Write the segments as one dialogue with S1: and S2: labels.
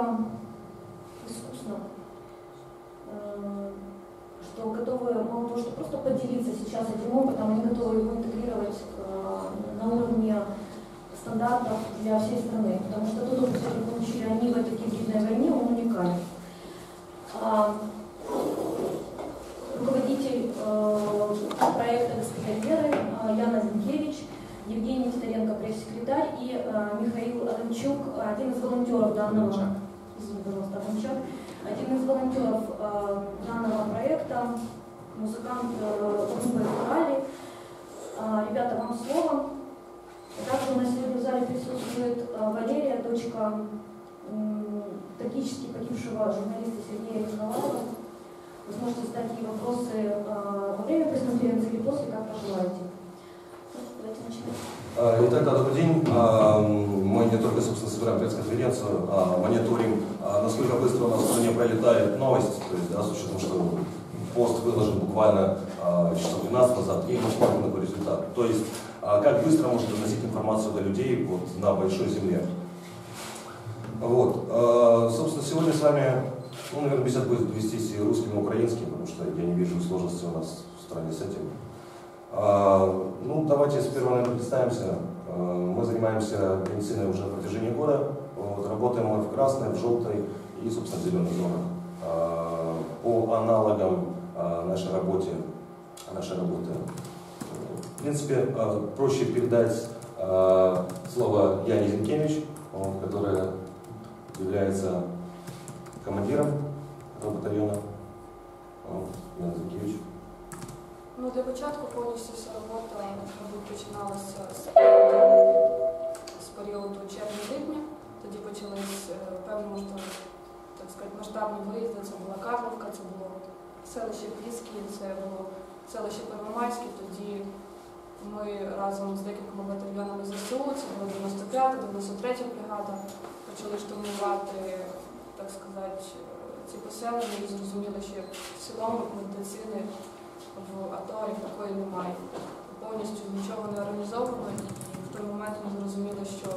S1: настолько искусно, э, что готовы мало того, что просто поделиться сейчас этим опытом, они готовы его интегрировать э, на уровне стандартов для всей страны, потому что тот опыт, который получили они в этой гибридной войне, он уникален. А, руководитель э, проекта «Госпитальеры» Яна Зинкевич, Евгений Титаренко, пресс-секретарь, и Михаил Адамчук, один из волонтеров данного, извините, пожалуйста, Адамчук, один из волонтеров э, данного проекта, музыкант э, группы «Урали». Э, ребята, вам слово. Также у нас сегодня в зале присутствует э, Валерия, дочка м, трагически погибшего журналиста Сергея Николаева. Вы сможете задать ей вопросы э, во время пресс-конференции или после, как пожелаете. Давайте начнем.
S2: А, Итак, добрый день. А, Мы не только, собственно, собираем пресс-конференцию, а мониторим, а, насколько быстро у нас в стране пролетает новость, то есть, да, с учетом, что пост выложен буквально а, часов 12 назад, и мы смотрим такой результат. То есть, как быстро можно доносить информацию до людей вот, на большой земле. Вот. Собственно, сегодня с вами, ну, наверное, беседа будет вестись и русским, и украинским, потому что я не вижу сложности у нас в стране с этим. А, Ну, давайте сперва, наверное, представимся. А, Мы занимаемся медициной уже на протяжении года. Вот, работаем мы в красной, в желтой и, собственно, в зеленой зонах. А, По аналогам нашей работе, нашей работы. В принципе, проще передать слово Яне Зинкевич, вот, которая является командиром этого батальона. Яна Зинкевич.
S3: Ну, для початку повністю вся робота мабуть, починалася з з періоду червня-липня. Тоді почались е, певні так сказати, масштабні виїзди. Це була Карловка, це було селище Пліски, це було селище Первомайське. Тоді ми разом з декількома батальйонами ЗСУ, це була 95-та, 93-я бригада, почали штурмувати, так сказати, е, ці поселення і зрозуміли, що в цілому медицини в АТО як такої немає. Повністю нічого не організовано, і в той момент ми зрозуміли, що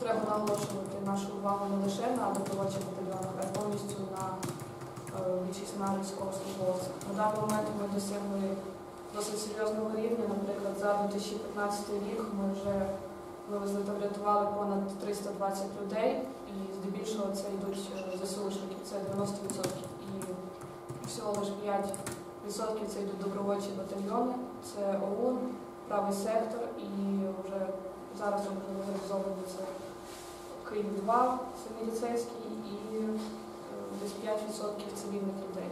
S3: треба наголошувати нашу увагу не лише на добровольчих батальйонах, а й повністю на е, більшість на. На даний момент ми досягли досить серйозного рівня. Наприклад, за 2015 рік ми вже вивезли та врятували понад 320 людей, і здебільшого це йдуть е, ЗСУшники, це 90%. І всього лише 5 відсотків це йдуть добровольчі батальйони, це ОУН, правий сектор і вже зараз ми реалізовані це Київ 2, це міліцейський і е, десь 5% цивільних людей.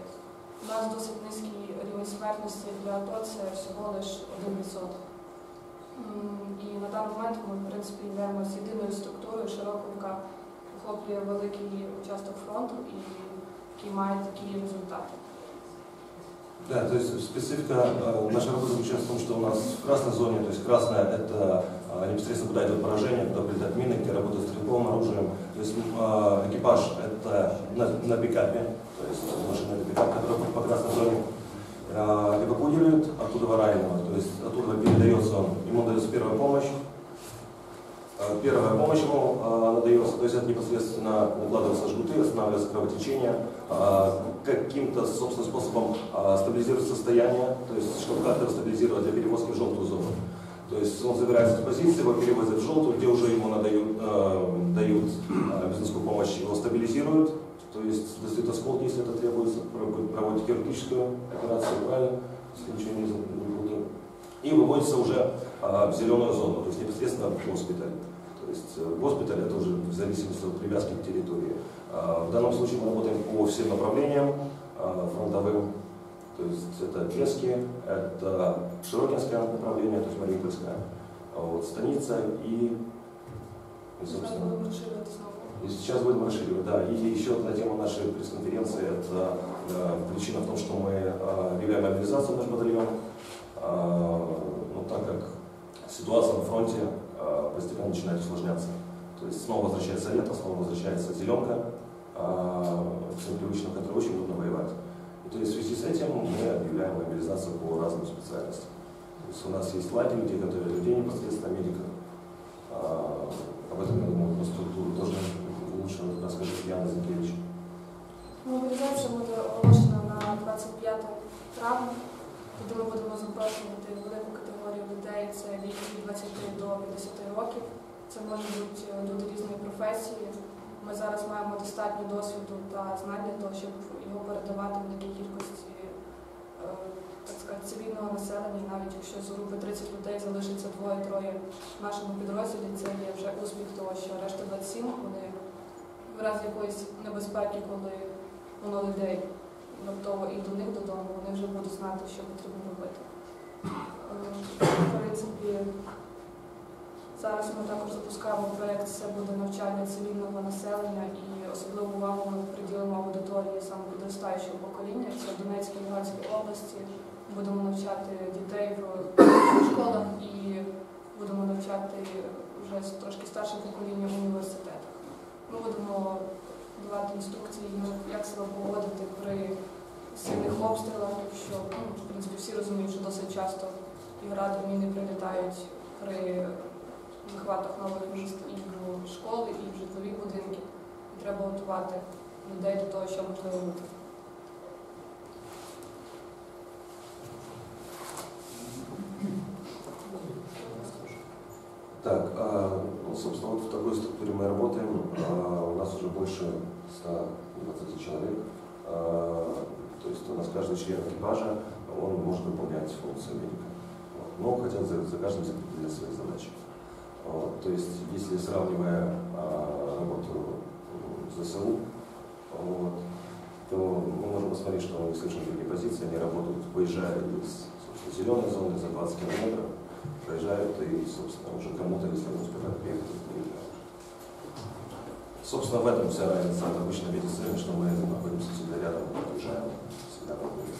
S3: У нас досить низький рівень смертності для АТО, це всього лише 1%. М, І на даний момент ми, в принципі, являємося єдиною структурою широкою, яка охоплює великий участок фронту і який має такі результати.
S2: Да, то есть специфика э, нашей работы заключается в том, что у нас в красной зоне, то есть красная это э, непосредственно куда идет поражение, куда прилетают мины, где работают стрелковым оружием. То есть э, экипаж это на, на пикапе, то есть машина это пикап, который по красной зоне эвакуирует оттуда раненого, то есть оттуда передается ему дается первая помощь. Первая помощь ему надается, то есть это непосредственно укладываются жгуты, останавливается кровотечение, каким-то собственным способом э, стабилизировать состояние, то есть чтобы как-то стабилизировать для перевозки в желтую зону. То есть он забирается с позиции, его перевозят в желтую, где уже ему надают, э, дают э, медицинскую помощь, его стабилизируют, то есть достают осколки, если это требуется, проводят хирургическую операцию, правильно, если ничего не, за- не буду. И выводится уже э, в зеленую зону, то есть непосредственно в госпиталь. То есть э, госпиталь это уже в зависимости от привязки к территории. А, В данном случае мы работаем по всем направлениям а, фронтовым. То есть это Пески, это Широкинское направление, то есть Мариупольская, а вот станица и, и, собственно, и сейчас будем расширивать, да. И еще одна тема нашей пресс-конференции – это э, причина в том, что мы э, объявляем мобилизацию в наш батальон, Э, ну, так как ситуация на фронте э, постепенно начинает усложняться. То есть снова возвращается лето, снова возвращается зеленка, своим привычным, которые очень трудно воевать. И то есть в связи с этим мы объявляем мобилизацию по разным специальностям. То есть у нас есть лагерь, где готовят людей непосредственно медиков. А, об этом, я думаю, по структуру тоже лучше расскажет Яна Зинкевич.
S3: Мобілізація буде оголошена на 25 травня, коли ми будемо запрошувати велику категорію людей, це від 23 до 50 років. Це можуть бути люди різної професії, ми зараз маємо достатньо досвіду та знань для того, щоб його передавати в такій кількості е, так сказати, цивільного населення. Навіть якщо з групи 30 людей залишиться двоє-троє в нашому підрозділі, це є вже успіх того, що решта 27 вони в разі якоїсь небезпеки, коли воно людей раптово і до них додому, вони вже будуть знати, що потрібно робити. Е, В принципі, зараз ми також запускаємо проєкт Це буде навчання цивільного населення і особливу увагу ми приділимо аудиторії саме підростаючого покоління. Це в Донецькій і Луганській області. Будемо навчати дітей в школах і будемо навчати вже трошки старшим поколінням в університетах. Ми будемо давати інструкції, ну, як себе поводити при сильних обстрілах, якщо ну, в принципі всі розуміють, що досить часто і гради міни прилітають при захватах нових міст і в школи, і в житлові будинки. І треба готувати людей до того, що можливо бути.
S2: Так, а, ну, собственно, вот в такой структуре мы работаем. А, у нас уже больше 120 человек. А, то есть у нас каждый член экипажа, он может выполнять функции медика. Вот. Но хотя за, за каждым закрепили свои задачи. То есть, если сравнивая а, работу м, ЗСУ, вот, то мы можем посмотреть, что они совершенно другие позиции, они работают, выезжая из зеленой зоны за 20 километров, проезжают и, собственно, уже кому-то, если не успевают приехать, приезжают. Собственно, в этом вся разница от обычной медицины, что мы находимся всегда рядом, приезжаем, всегда подходим.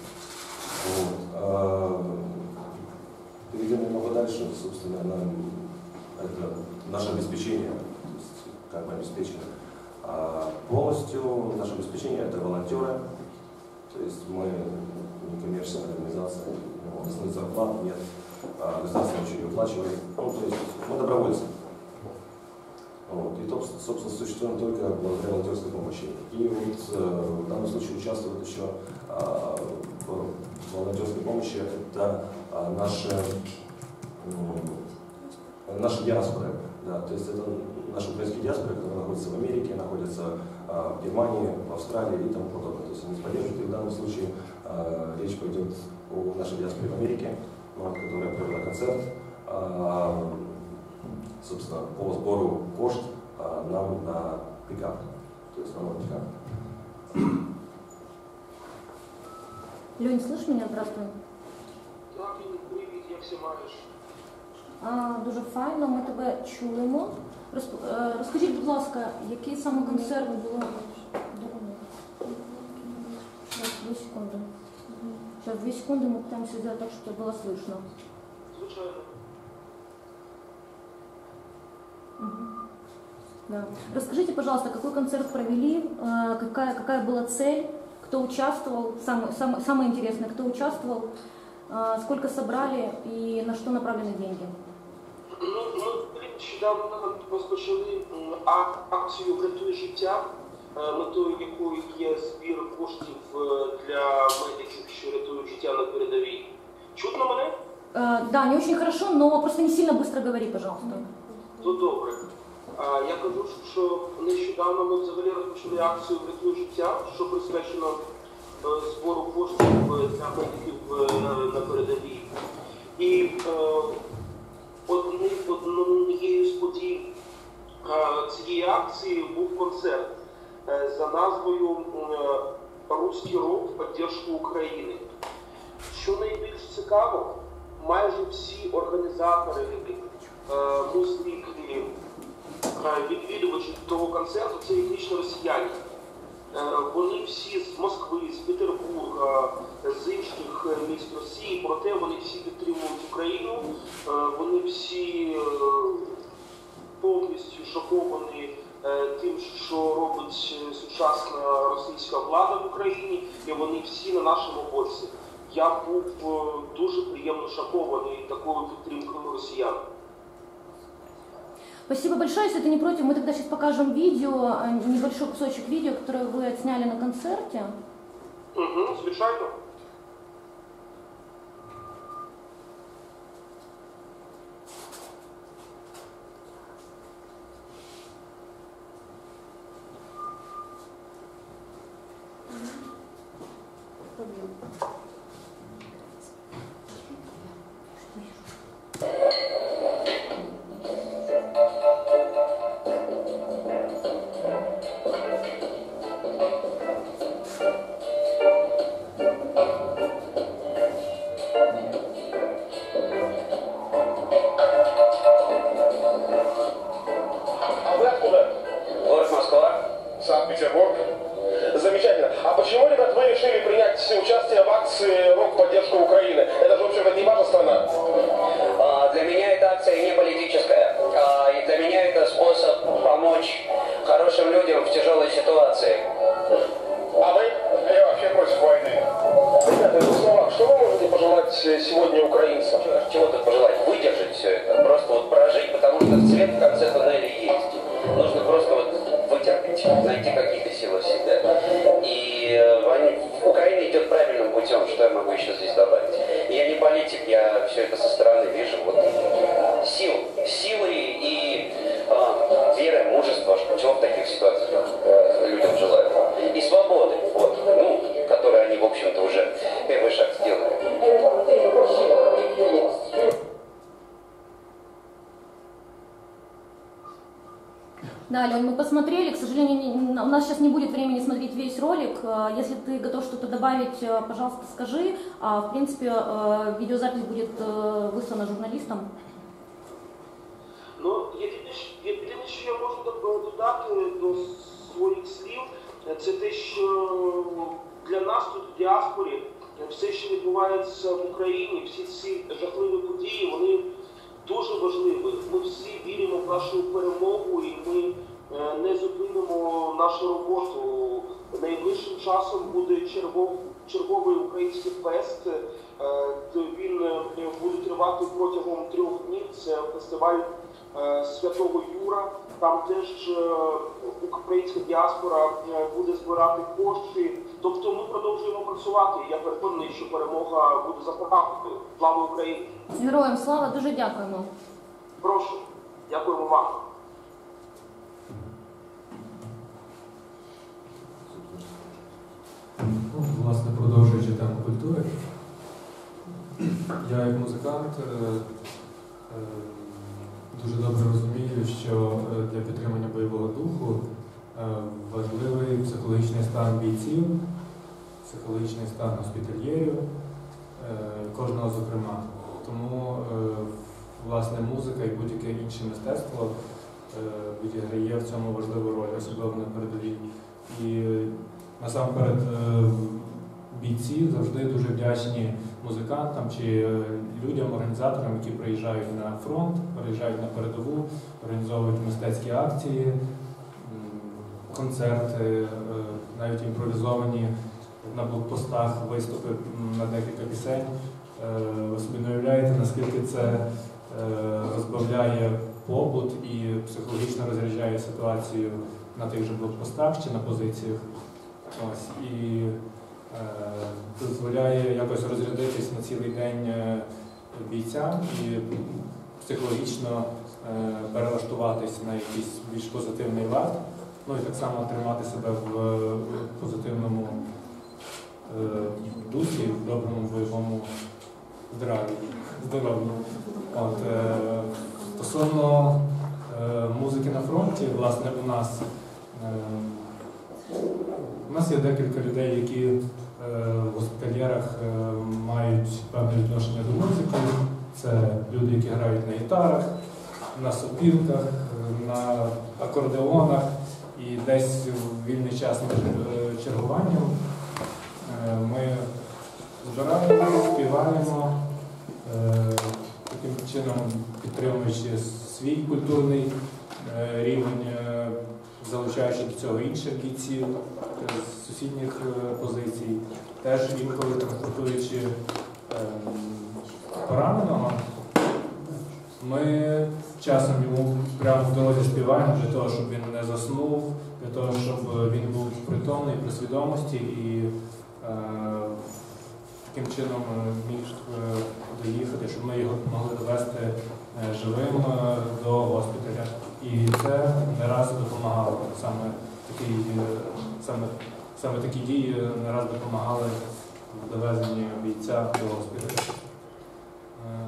S2: Вот. А, Перейдем немного дальше, собственно, нам это наше обеспечение, то есть как мы обеспечены. А полностью наше обеспечение это волонтеры, то есть мы некоммерческая организация, у нас нет зарплат, нет, а государство ничего не выплачивает, ну, то есть мы добровольцы. Вот. И, собственно, существуем только благодаря волонтерской помощи. И вот э, в данном случае участвует еще а, в волонтерской помощи это а, наши, м, наша диаспора. Да, то есть это наши украинские диаспоры, которые находятся в Америке, находятся а, в Германии, в Австралии и тому подобное. То есть они поддерживают. И в данном случае а, речь пойдет о нашей диаспоре в Америке, вот, которая провела концерт. а, собственно, по сбору кошт а, нам на пикап. То есть на новый пикап.
S1: Лень, слышишь меня, здравствуй?
S4: Так, Інна, привіт, як все маєш?
S1: А, дуже файно, ми тебе чуємо. Розкажіть, будь ласка, який саме концерт було? Сейчас, две секунды. Сейчас, две секунды, мы пытаемся сделать так, чтобы было слышно. Да. Расскажите, пожалуйста, какой концерт провели, э, какая, какая была цель, кто участвовал, самое, самое, самое интересное, кто участвовал, э, сколько собрали и на что направлены деньги?
S4: Ну, ми нещодавно розпочали акцію Врятуй життя, е, метою якої є збір коштів е, для медиків, що рятують життя на передовій. Чутно мене?
S1: Э, да, не очень хорошо, но просто не сильно быстро говори, пожалуйста.
S4: То добре. А, Я кажу, що нещодавно ми взагалі розпочали акцію Врятуй життя, що присвячено е, збору коштів для медиків е, на, на передовій. І е, одни- однією з подій е, цієї акції був концерт е, за назвою е, Руський рок в підтримку України. Що найбільш цікаво, майже всі організатори, музики, відвідувачі того концерту це етнічні росіяни. Вони всі з Москви, з Петербурга, з інших е, міст Росії, проте вони всі підтримують Україну, Е, вони всі е, повністю шоковані е, тим, що робить е, сучасна російська влада в Україні, і вони всі на нашому боці. Я був е, дуже приємно шокований такою підтримкою росіян.
S1: Спасибо большое, если ты не против, мы тогда сейчас покажем видео, э, небольшой кусочек видео, которое вы отсняли на концерте.
S4: Угу, звичайно.
S5: Политик, я все это со стороны вижу. Вот сил, силы и а, веры, мужества, чего в таких ситуациях э, людям желаю. И свободы,
S1: Да, Ален, мы посмотрели, к сожалению, не- у нас сейчас не будет времени смотреть весь ролик. Э, Если ты готов что-то добавить, э, пожалуйста, скажи. А, в принципе, э, видеозапись будет э, выслана журналистам.
S4: Ну, єдине, що- єдине, що я можу доб- додати до своїх слів, е, це те, що для нас тут в діаспорі е, все, що відбувається в Україні, всі ці жахливі події, вони дуже важливі. Ми всі віримо в нашу перемогу і ми е, не зупинимо нашу роботу. Найближчим часом буде чергов, черговий український фест. Е, Він е, буде тривати протягом трьох днів. Це фестиваль е, Святого Юра. Там теж е, українська діаспора е, буде збирати кошти. Тобто ми продовжуємо працювати. Я переконаний, що перемога буде за. Слава Україні!
S1: Героям слава, дуже дякуємо.
S4: Прошу, дякуємо вам.
S6: Ну, власне, продовжуючи тему культури, я як музикант е, е, дуже добре розумію, що е, для підтримання бойового духу важливий психологічний стан бійців, психологічний стан госпітальєрів, кожного зокрема. Тому власне музика і будь-яке інше мистецтво відіграє в цьому важливу роль, особливо на передовій. І насамперед бійці завжди дуже вдячні музикантам чи е, людям, організаторам, які приїжджають на фронт, приїжджають на передову, організовують мистецькі акції, концерти, е, навіть імпровізовані на блокпостах виступи на декілька пісень. Е, Ви собі не уявляєте, наскільки це розбавляє побут і психологічно розряджає ситуацію на тих же блокпостах чи на позиціях. Ось, і дозволяє якось розрядитись на цілий день е, бійцям і психологічно е, перелаштуватись на якийсь більш позитивний лад, ну і так само тримати себе в е, позитивному е, дусі, в доброму бойовому здраві, здоров'ю. Е, стосовно е, музики на фронті, власне, у нас. Е, у нас є декілька людей, які е, в госпітальєрах е, мають певне відношення до музики. Це люди, які грають на гітарах, на сопілках, е, на акордеонах і десь в вільний час між е, чергуванням е, ми збираємо, співаємо, е, таким чином підтримуючи свій культурний е, рівень. Залучаючи до цього інших бійців е, з сусідніх е, позицій, теж інколи транспортуючи ем, пораненого, ми часом йому прямо в дорозі співаємо для того, щоб він не заснув, для того, щоб він був притомний при свідомості і е, таким чином міг доїхати, щоб ми його могли довести живим до госпіталя. І це не раз допомагало. Саме такі, е, саме, саме такі дії не раз допомагали в довезенні бійця до госпіталю. Е,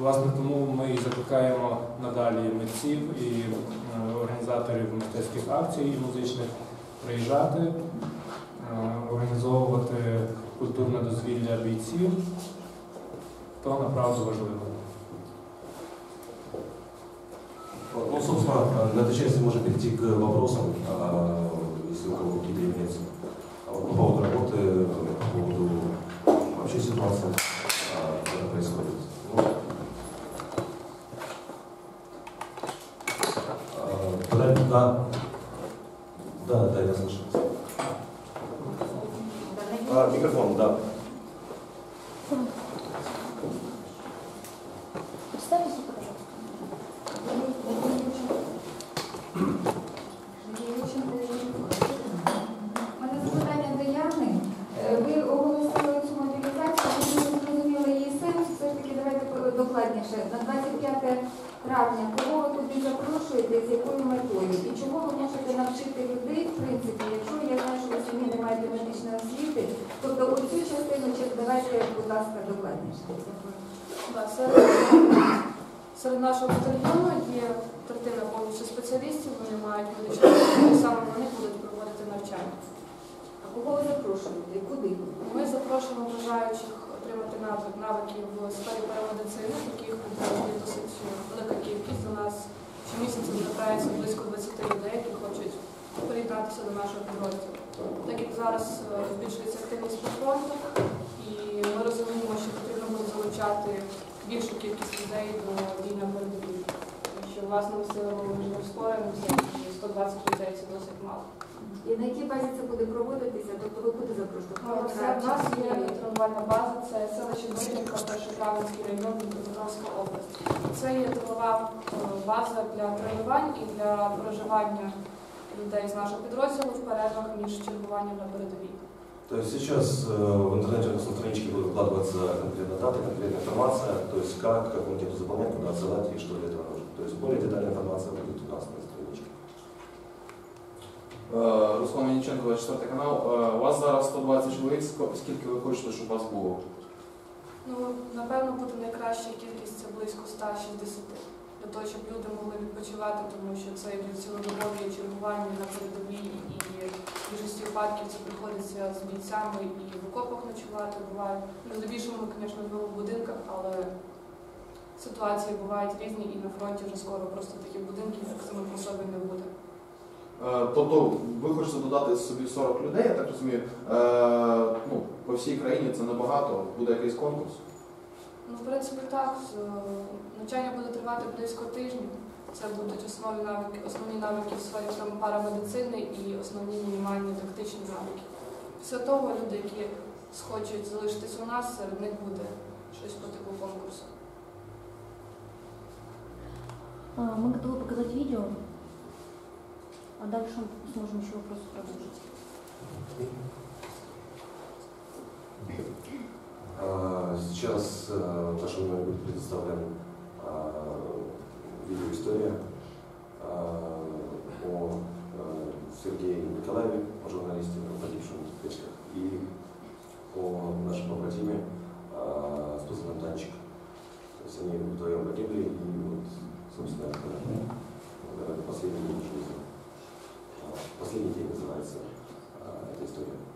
S6: Власне, тому ми і закликаємо надалі митців і е, організаторів мистецьких акцій і музичних приїжджати, е, організовувати культурне дозвілля бійців. То направду важливо.
S2: Ну, собственно, на этой части можно перейти к вопросам, Да,
S3: серед, серед нашого батальйону є третина повністю спеціалістів, вони мають медичну освіту, і саме вони будуть проводити навчання.
S7: А кого ви запрошуєте? І куди?
S3: Ми запрошуємо бажаючих отримати навик- навики в сфері парамедицини, таких є досить велика кількість. До нас щомісяця звертається близько 20 людей, які хочуть приєднатися до нашого підрозділу. Так як зараз е, збільшується активність по фронту, і ми розуміємо, буде залучати більшу кількість людей до дій на передовій. Що власними силами ми вже і 120 людей це досить мало.
S7: І на якій базі це буде проводитися? Тобто ви куди запрошуєте?
S3: Це в нас є тренувальна база, це селище Дмитрівка, Першотравенський район, Дніпропетровська область. Це є тренова е, база для тренувань і для проживання людей з нашого підрозділу в перервах між чергуванням на передовій.
S2: То есть сейчас э, в интернете на страничке будет выкладываться конкретно даты, конкретная информация, то есть как, как анкету заполнять, куда отсылать и что для этого нужно. То есть более детальная информация будет у нас на страничке.
S8: Е, Руслан Мельниченко, 24 канал. Е, У вас зараз 120 чоловік. Ско- Скільки ви хочете, щоб вас було?
S3: Ну, напевно, буде найкраща кількість це близько 160, для того, щоб люди могли відпочивати, тому що це йдуть цілодобові чергування на передовій, і в більшості випадків це приходиться з бійцями і в окопах ночувати буває. Ну, здебільшого ми, звісно, живемо в будинках, але ситуації бувають різні, і на фронті вже скоро просто таких будинків самих по собі не буде.
S8: Е, Тобто ви хочете додати собі 40 людей, я так розумію. Е, Ну, по всій країні це небагато, буде якийсь конкурс.
S3: Ну, в принципі, так. Навчання буде тривати близько тижня. Це будуть основні навики, основні навики в сфері там, парамедицини і основні мінімальні тактичні навики. Після того люди, які схочуть залишитись у нас, серед них буде щось по типу конкурсу.
S1: А, Мы готовы показать видео, а дальше сможем еще вопросы продолжить.
S2: А, Сейчас э, вашему вниманию будет предоставлен а, видеоистория а, о э, Сергее Николаеве, о журналисте, погибшем в Печках, и о нашем побратиме а, с позывным Танчик. То есть они вдвоем погибли, и вот, собственно, это, наверное, последний день жизни. Последний день называется эта история.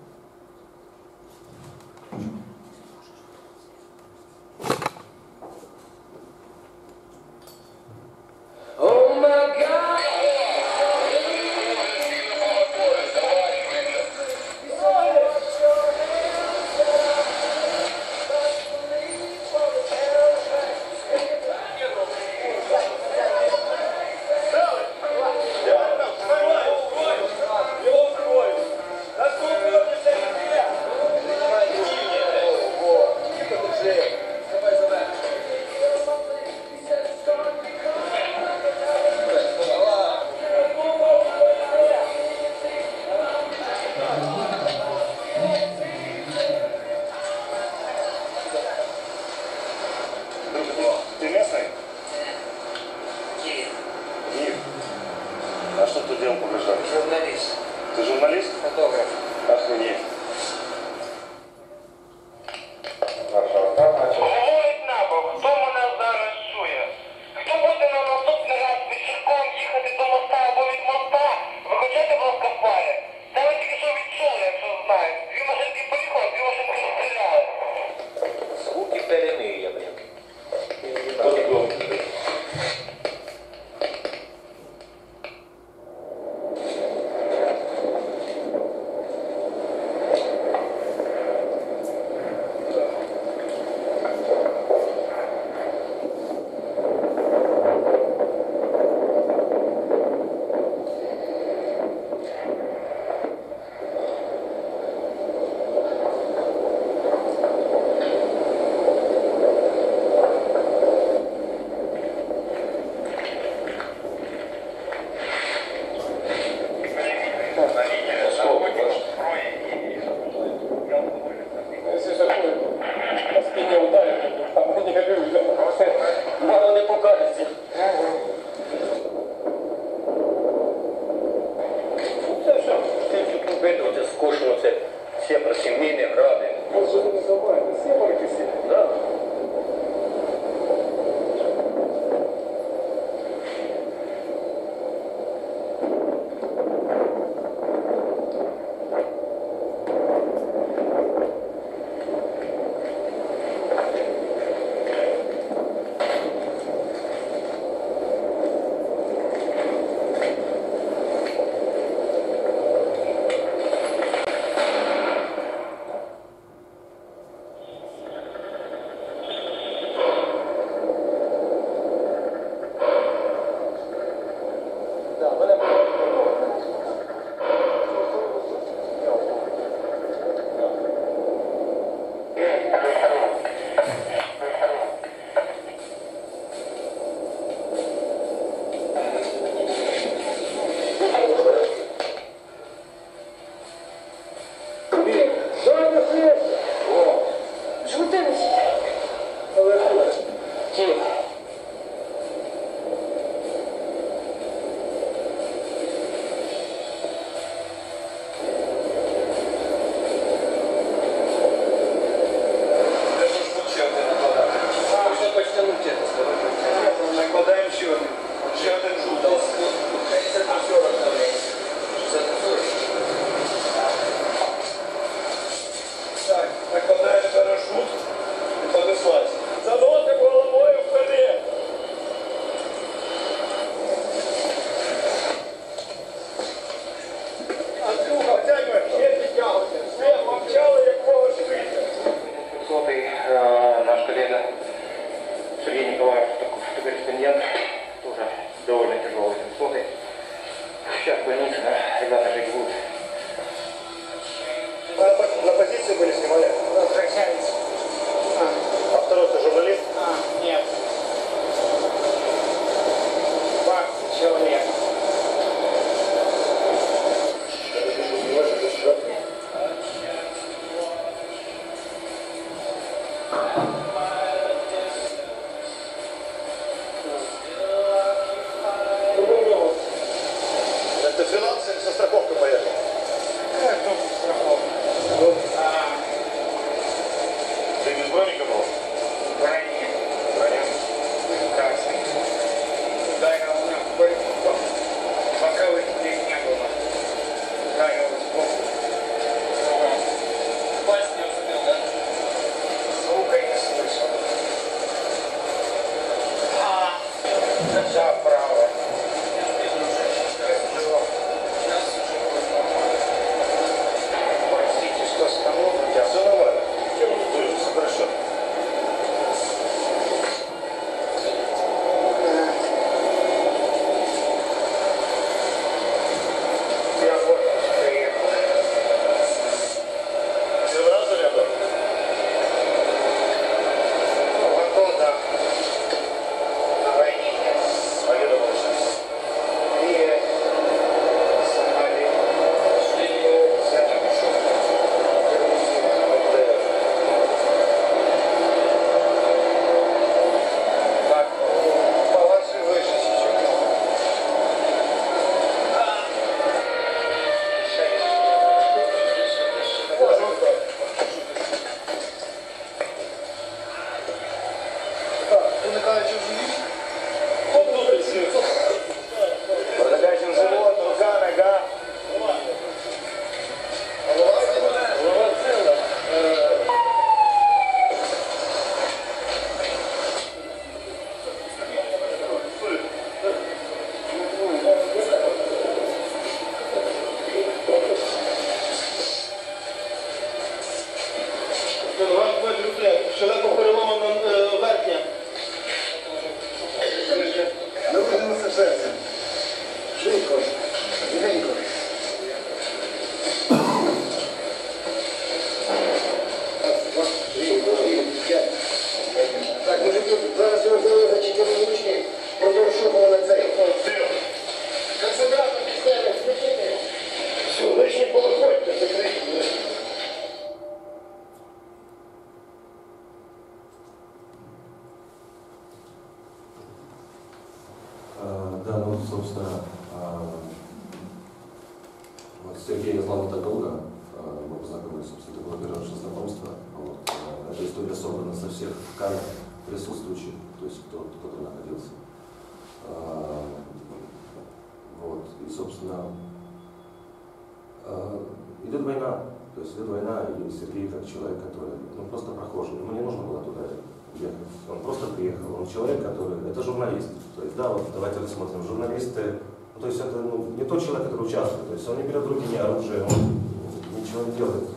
S2: Рассмотрим, журналисты, ну, то есть это ну, не тот человек, который участвует, то есть он не берет в руки ни оружие, он ничего не делает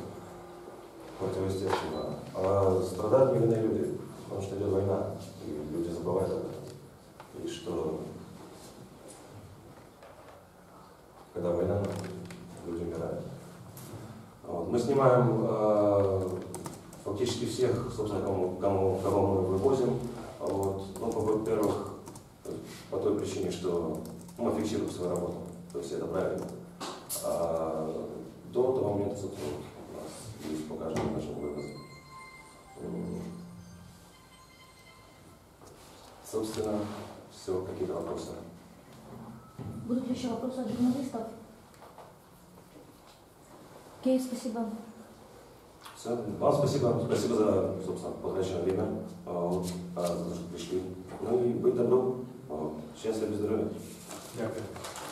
S2: противоестественного, а страдают невинные люди, потому что идет война, и люди забывают об этом, и что когда война, люди умирают. Вот. Мы снимаем э, фактически всех, собственно, кому, кому, кого мы вывозим. Вот. Ну, во-первых, по той причине, что мы фиксируем свою работу, то есть это правильно. А до того момента, собственно, у нас есть по каждому нашему вывозу. Собственно, все, какие-то вопросы.
S1: Будут ли еще вопросы от журналистов? Окей, спасибо.
S2: Все. Вам спасибо. Спасибо за, собственно, потраченное время, а, а, за то, что пришли. Ну и быть добру. o šiaste.
S6: Ďakujem.